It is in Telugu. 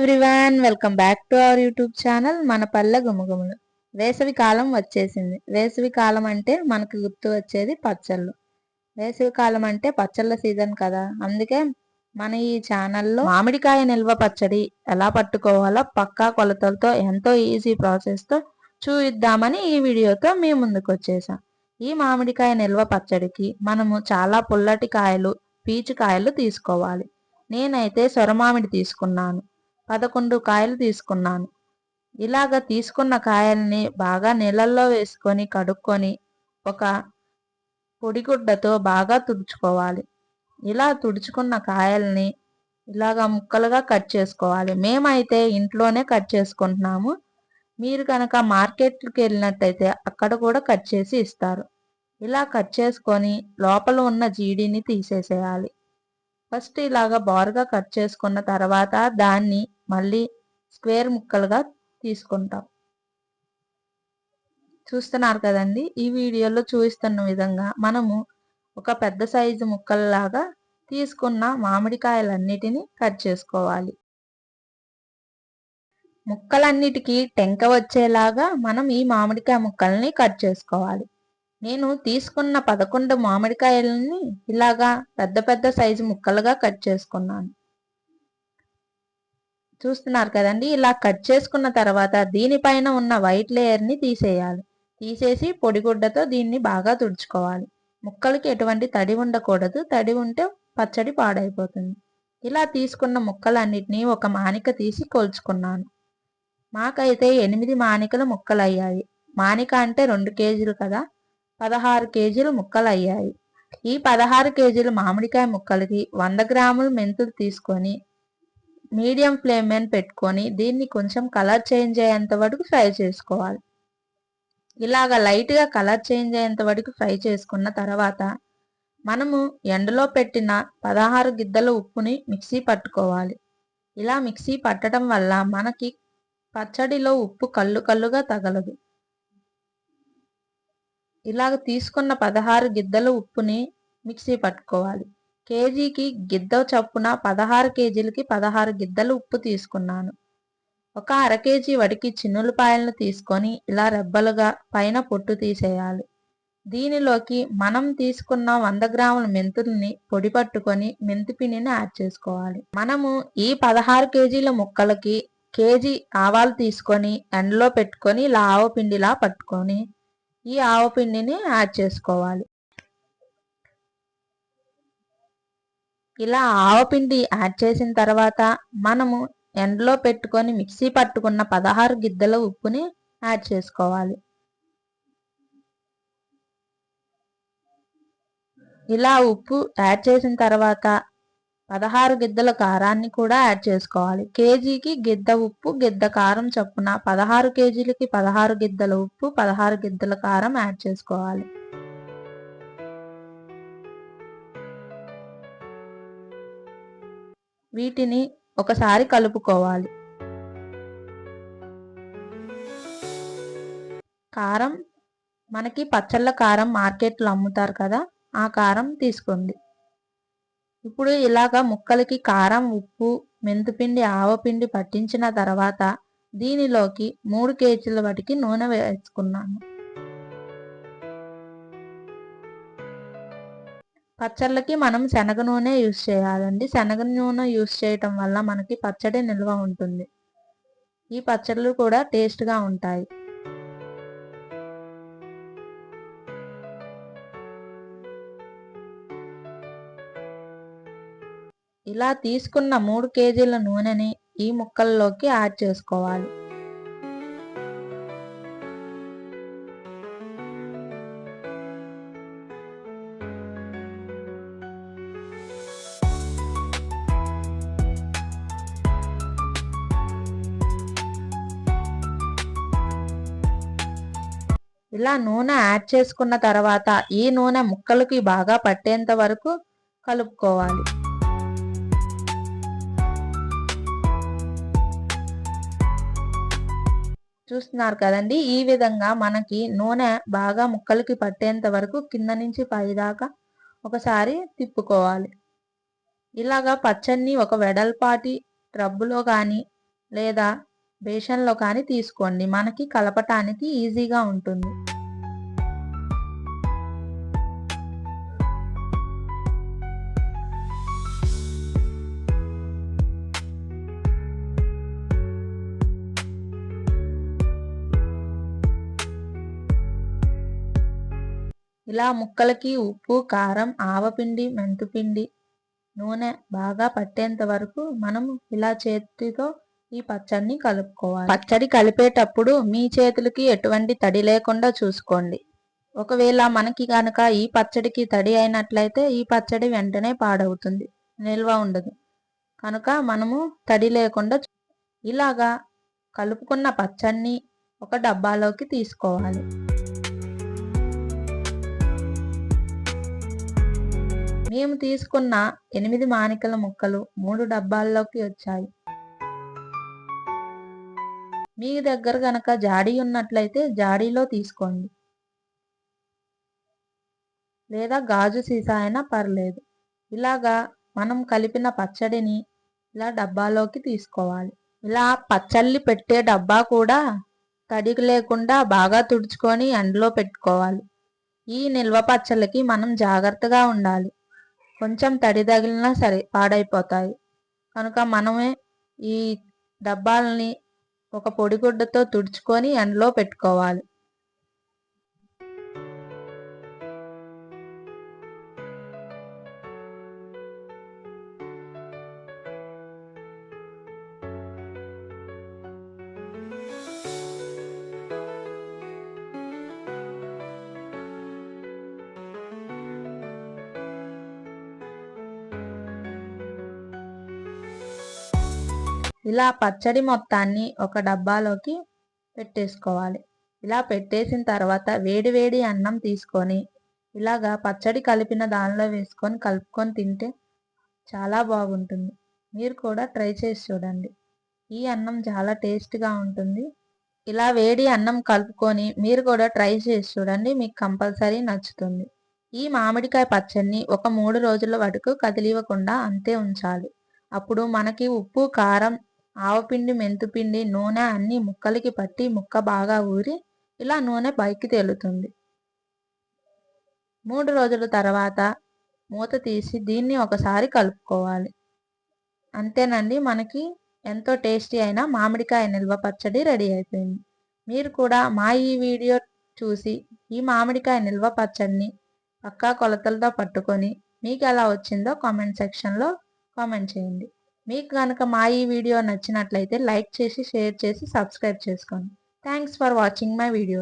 Everyone welcome back to our YouTube channel మన పల్లె గుమగుమలు. వేసవి కాలం వచ్చేసింది. వేసవి కాలం అంటే మనకు గుర్తు వచ్చేది పచ్చళ్ళు. వేసవి కాలం అంటే పచ్చళ్ళ సీజన్ కదా. అందుకే మన ఈ ఛానల్లో మామిడికాయ నిల్వ పచ్చడి ఎలా పట్టుకోవాలో పక్కా కొలతలతో ఎంతో ఈజీ ప్రాసెస్తో చూయిద్దామని ఈ వీడియోతో మీ ముందుకు వచ్చేసాం. ఈ మామిడికాయ నిల్వ పచ్చడికి మనము చాలా పుల్లటి కాయలు పీచు కాయలు తీసుకోవాలి. నేనైతే సొరమామిడి తీసుకున్నాను. పదకొండు కాయలు తీసుకున్నాను. ఇలాగ తీసుకున్న కాయల్ని బాగా నీళ్ళల్లో వేసుకొని కడుక్కొని ఒక పొడిగుడ్డతో బాగా తుడుచుకోవాలి. ఇలా తుడుచుకున్న కాయల్ని ఇలాగా ముక్కలుగా కట్ చేసుకోవాలి. మేమైతే ఇంట్లోనే కట్ చేసుకుంటున్నాము. మీరు కనుక మార్కెట్కి వెళ్ళినట్టయితే అక్కడ కూడా కట్ చేసి ఇస్తారు. ఇలా కట్ చేసుకొని లోపల ఉన్న జీడిని తీసేసేయాలి. ఫస్ట్ ఇలాగా బారుగా కట్ చేసుకున్న తర్వాత దాన్ని మళ్ళీ స్క్వేర్ ముక్కలుగా తీసుకుంటాం. చూస్తున్నారు కదండి? ఈ వీడియోలో చూపిస్తున్న విధంగా మనము ఒక పెద్ద సైజు ముక్కల్లాగా తీసుకున్న మామిడికాయలన్నిటినీ కట్ చేసుకోవాలి. ముక్కలన్నిటికీ టెంక వచ్చేలాగా మనం ఈ మామిడికాయ ముక్కల్ని కట్ చేసుకోవాలి. నేను తీసుకున్న పదకొండు మామిడికాయలని ఇలాగా పెద్ద పెద్ద సైజు ముక్కలుగా కట్ చేసుకున్నాను. చూస్తున్నారు కదండి ఇలా కట్ చేసుకున్న తర్వాత దీనిపైన ఉన్న వైట్ లేయర్ని తీసేయాలి. తీసేసి పొడిగుడ్డతో దీన్ని బాగా తుడుచుకోవాలి. ముక్కలకి ఎటువంటి తడి ఉండకూడదు. తడి ఉంటే పచ్చడి పాడైపోతుంది. ఇలా తీసుకున్న ముక్కలన్నిటినీ ఒక మానిక తీసి కోల్చుకున్నాను. మాకైతే ఎనిమిది మానికలు ముక్కలు అయ్యాయి మానిక అంటే రెండు కేజీలు కదా. పదహారు కేజీలు ముక్కలు అయ్యాయి ఈ పదహారు కేజీలు మామిడికాయ ముక్కలకి వంద గ్రాములు మెంతులు తీసుకొని మీడియం ఫ్లేమ్ మీద పెట్టుకొని దీన్ని కొంచెం కలర్ చేంజ్ అయ్యేంత వరకు ఫ్రై చేసుకోవాలి. ఇలాగ లైట్గా కలర్ చేంజ్ అయ్యేంత వరకు ఫ్రై చేసుకున్న తర్వాత మనము ఎండలో పెట్టిన పదహారు గిద్దల ఉప్పుని మిక్సీ పట్టుకోవాలి. ఇలా మిక్సీ పట్టడం వల్ల మనకి పచ్చడిలో ఉప్పు కళ్ళు కళ్ళుగా తగలదు. ఇలాగ తీసుకున్న పదహారు గిద్దల ఉప్పుని మిక్సీ పట్టుకోవాలి. కేజీకి గిద్ద చప్పున పదహారు కేజీలకి పదహారు గిద్దలు ఉప్పు తీసుకున్నాను. ఒక అర కేజీ వడికి చిన్నులపాయలను తీసుకొని ఇలా రెబ్బలుగా పైన పొట్టు తీసేయాలి. దీనిలోకి మనం తీసుకున్న వంద గ్రాముల మెంతుల్ని పొడి పట్టుకొని మెంతిపిండిని యాడ్ చేసుకోవాలి. మనము ఈ పదహారు కేజీల ముక్కలకి కేజీ ఆవాలు తీసుకొని ఎండలో పెట్టుకొని ఇలా ఆవపిండిలా పట్టుకొని ఈ ఆవపిండిని యాడ్ చేసుకోవాలి. ఇలా ఆవపిండి యాడ్ చేసిన తర్వాత మనము ఎండలో పెట్టుకొని మిక్సీ పట్టుకున్న పదహారు గిద్దల ఉప్పుని యాడ్ చేసుకోవాలి. ఇలా ఉప్పు యాడ్ చేసిన తర్వాత పదహారు గిద్దల కారాన్ని కూడా యాడ్ చేసుకోవాలి. కేజీకి గిద్ద ఉప్పు గిద్ద కారం చొప్పున పదహారు కేజీలకి పదహారు గిద్దల ఉప్పు పదహారు గిద్దల కారం యాడ్ చేసుకోవాలి. వీటిని ఒకసారి కలుపుకోవాలి. కారం మనకి పచ్చళ్ళ కారం మార్కెట్లో అమ్ముతారు కదా ఆ కారం తీసుకుంది ఇప్పుడు ఇలాగ ముక్కలకి కారం ఉప్పు మెంతుపిండి ఆవపిండి పట్టించిన తర్వాత దీనిలోకి మూడు కేజీల వాటికి నూనె వేసుకున్నాను. పచ్చళ్ళకి మనం శనగ నూనె యూస్ చేయాలండి. శనగ నూనె యూస్ చేయటం వల్ల మనకి పచ్చడి నిల్వ ఉంటుంది. ఈ పచ్చళ్ళు కూడా టేస్ట్గా ఉంటాయి. ఇలా తీసుకున్న మూడు కేజీల నూనెని ఈ ముక్కల్లోకి యాడ్ చేసుకోవాలి. ఇలా నూనె యాడ్ చేసుకున్న తర్వాత ఈ నూనె ముక్కలకి బాగా పట్టేంత వరకు కలుపుకోవాలి. చూస్తున్నారు కదండి. ఈ విధంగా మనకి నూనె బాగా ముక్కలకి పట్టేంత వరకు కింద నుంచి పైదాకా ఒకసారి తిప్పుకోవాలి. ఇలాగా పచ్చడిని ఒక వెడల్పాటి ట్రబ్బులో కానీ లేదా బేషన్లో కానీ తీసుకోండి. మనకి కలపటానికి ఈజీగా ఉంటుంది. ఇలా ముక్కలకి ఉప్పు కారం ఆవపిండి మెంతుపిండి నూనె బాగా పట్టేంత వరకు మనం ఇలా చేతితో ఈ పచ్చడిని కలుపుకోవాలి. పచ్చడి కలిపేటప్పుడు మీ చేతులకి ఎటువంటి తడి లేకుండా చూసుకోండి. ఒకవేళ మనకి కనుక ఈ పచ్చడికి తడి అయినట్లయితే ఈ పచ్చడి వెంటనే పాడవుతుంది నిల్వ ఉండదు. కనుక మనము తడి లేకుండా ఇలాగా కలుపుకున్న పచ్చడిని ఒక డబ్బాలోకి తీసుకోవాలి. మేము తీసుకున్న ఎనిమిది మానికల ముక్కలు మూడు డబ్బాల్లోకి వచ్చాయి. మీ దగ్గర గనక జాడీ ఉన్నట్లయితే జాడీలో తీసుకోండి. లేదా గాజు సీసా అయినా పర్లేదు. ఇలాగా మనం కలిపిన పచ్చడిని ఇలా డబ్బాలోకి తీసుకోవాలి. ఇలా పచ్చళ్ళు పెట్టే డబ్బా కూడా తడికి లేకుండా బాగా తుడుచుకొని ఎండలో పెట్టుకోవాలి. ఈ నిల్వ పచ్చళ్ళకి మనం జాగ్రత్తగా ఉండాలి. కొంచెం తడి తగిలినా సరే పాడైపోతాయి. కనుక మనమే ఈ డబ్బాలని ఒక పొడిగుడ్డతో తుడుచుకొని ఎండలో పెట్టుకోవాలి. ఇలా పచ్చడి మొత్తాన్ని ఒక డబ్బాలోకి పెట్టేసుకోవాలి. ఇలా పెట్టేసిన తర్వాత వేడి వేడి అన్నం తీసుకొని ఇలాగా పచ్చడి కలిపిన దానిలో వేసుకొని కలుపుకొని తింటే చాలా బాగుంటుంది. మీరు కూడా ట్రై చేసి చూడండి. ఈ అన్నం చాలా టేస్ట్గా ఉంటుంది. ఇలా వేడి అన్నం కలుపుకొని మీరు కూడా ట్రై చేసి చూడండి. మీకు కంపల్సరీ నచ్చుతుంది. ఈ మామిడికాయ పచ్చడిని ఒక మూడు రోజుల వరకు కదిలివ్వకుండా అంతే ఉంచాలి. అప్పుడు మనకి ఉప్పు కారం ఆవపిండి మెంతుపిండి నూనె అన్ని ముక్కలకి పట్టి ముక్క బాగా ఊరి ఇలా నూనె పైకి తేలుతుంది. మూడు రోజుల తర్వాత మూత తీసి దీన్ని ఒకసారి కలుపుకోవాలి. అంతేనండి మనకి ఎంతో టేస్టీ అయిన మామిడికాయ నిల్వ పచ్చడి రెడీ అయిపోయింది. మీరు కూడా మా ఈ వీడియో చూసి ఈ మామిడికాయ నిల్వ పచ్చడిని పక్కా కొలతలతో పట్టుకొని మీకు ఎలా వచ్చిందో కామెంట్ సెక్షన్లో కామెంట్ చేయండి. మీకు కనుక మా ఈ వీడియో నచ్చినట్లయితే లైక్ చేసి షేర్ చేసి సబ్స్క్రైబ్ చేసుకోండి. Thanks for watching my video